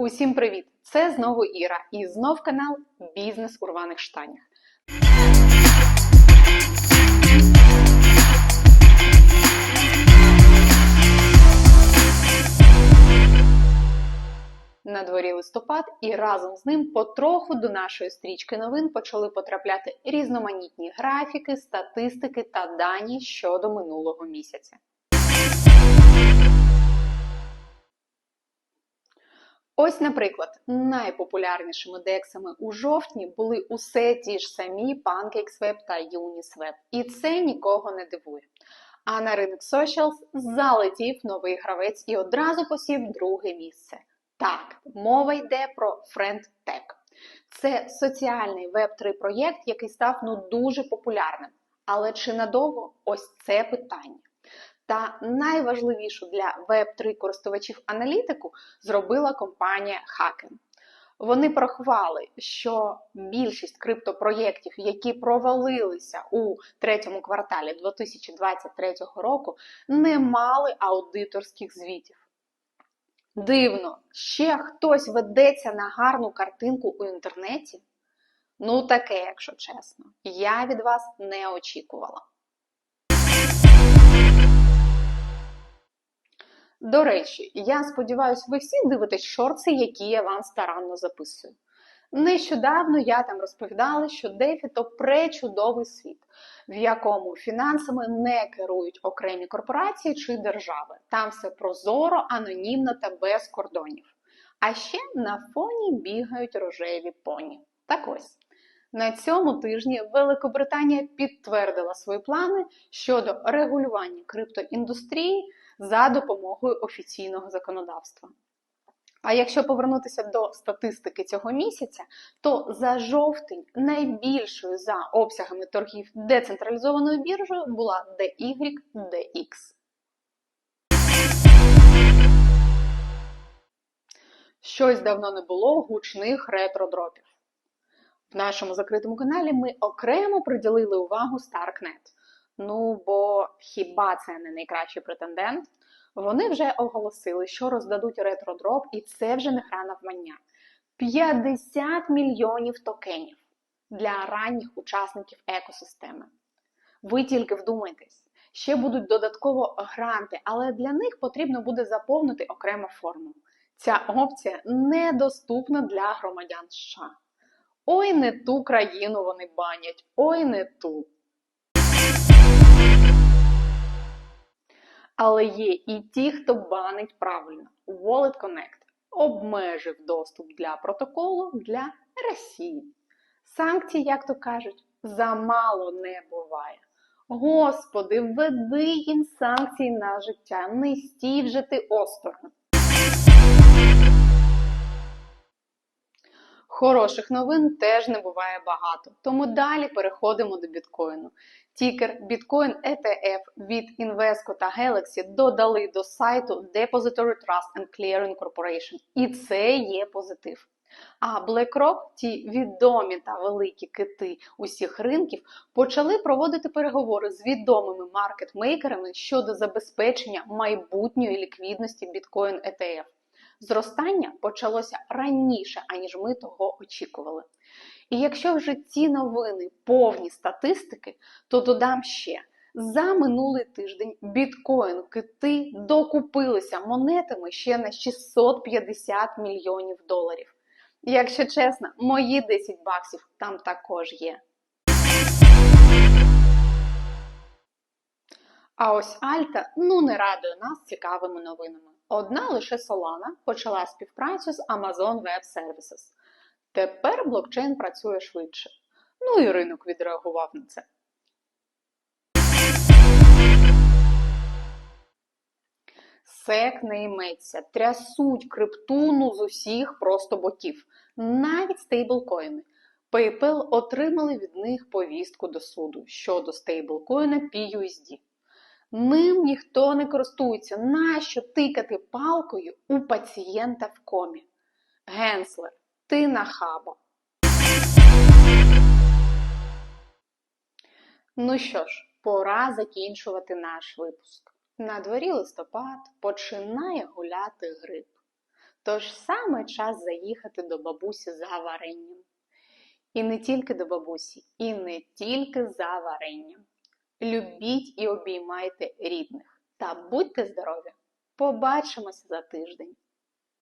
Усім привіт! Це знову Іра і знов канал Бізнес у рваних штанях. На дворі листопад, і разом з ним потроху до нашої стрічки новин почали потрапляти різноманітні графіки, статистики та дані щодо минулого місяця. Ось, наприклад, найпопулярнішими дексами у жовтні були усе ті ж самі PancakeSwap та Uniswap. І це нікого не дивує. А на ринок Socials залетів новий гравець і одразу посів друге місце. Так, мова йде про FriendTech. Це соціальний веб-3 проєкт, який став ну дуже популярним. Але чи надовго ось це питання? Та найважливішу для Web3 користувачів аналітику зробила компанія Haken. Вони порахували, що більшість криптопроєктів, які провалилися у третьому кварталі 2023 року, не мали аудиторських звітів. Дивно, ще хтось ведеться на гарну картинку у інтернеті? Ну, таке, якщо чесно, я від вас не очікувала. До речі, я сподіваюся, ви всі дивитесь шорти, які я вам старанно записую. Нещодавно я там розповідала, що DeFi – то пречудовий світ, в якому фінансами не керують окремі корпорації чи держави. Там все прозоро, анонімно та без кордонів. А ще на фоні бігають рожеві поні. Так ось. На цьому тижні Великобританія підтвердила свої плани щодо регулювання криптоіндустрії за допомогою офіційного законодавства. А якщо повернутися до статистики цього місяця, то за жовтень найбільшою за обсягами торгів децентралізованою біржею була DYDX. Щось давно не було гучних ретро-дропів. В нашому закритому каналі ми окремо приділили увагу Starknet. Ну, бо хіба це не найкращий претендент? Вони вже оголосили, що роздадуть ретро-дроп, і це вже не гра навмання. 50 мільйонів токенів для ранніх учасників екосистеми. Ви тільки вдумайтесь, ще будуть додатково гранти, але для них потрібно буде заповнити окрему форму. Ця опція недоступна для громадян США. Ой, не ту країну вони банять, ой, не ту. Але є і ті, хто банить правильно. Wallet Connect обмежив доступ для протоколу для Росії. Санкцій, як то кажуть, замало не буває. Господи, введи їм санкції на життя, не стій вже ти осторонь. Хороших новин теж не буває багато, тому далі переходимо до біткоїну. Тікер Bitcoin ETF від Invesco та Galaxy додали до сайту Depository Trust and Clearing Corporation. І це є позитив. А BlackRock, ті відомі та великі кити усіх ринків, почали проводити переговори з відомими маркетмейкерами щодо забезпечення майбутньої ліквідності Bitcoin ETF. Зростання почалося раніше, аніж ми того очікували. І якщо вже ці новини повні статистики, то додам ще. За минулий тиждень біткоін кити докупилися монетами ще на 650 мільйонів доларів. Якщо чесно, мої 10 баксів там також є. А ось Альта ну не радує нас цікавими новинами. Одна лише Solana почала співпрацю з Amazon Web Services. Тепер блокчейн працює швидше. Ну і ринок відреагував на це. Сек не йметься, трясуть криптуну з усіх просто боків, навіть стейблкоїни. PayPal отримали від них повістку до суду щодо стейблкоїна PUSD. Ним ніхто не користується. Нащо тикати палкою у пацієнта в комі? Генслер, ти нахаба. Ну що ж, пора закінчувати наш випуск. На дворі листопад починає гуляти гриб. Тож саме час заїхати до бабусі за варенням. І не тільки до бабусі, і не тільки за варенням. Любіть і обіймайте рідних та будьте здорові! Побачимося за тиждень!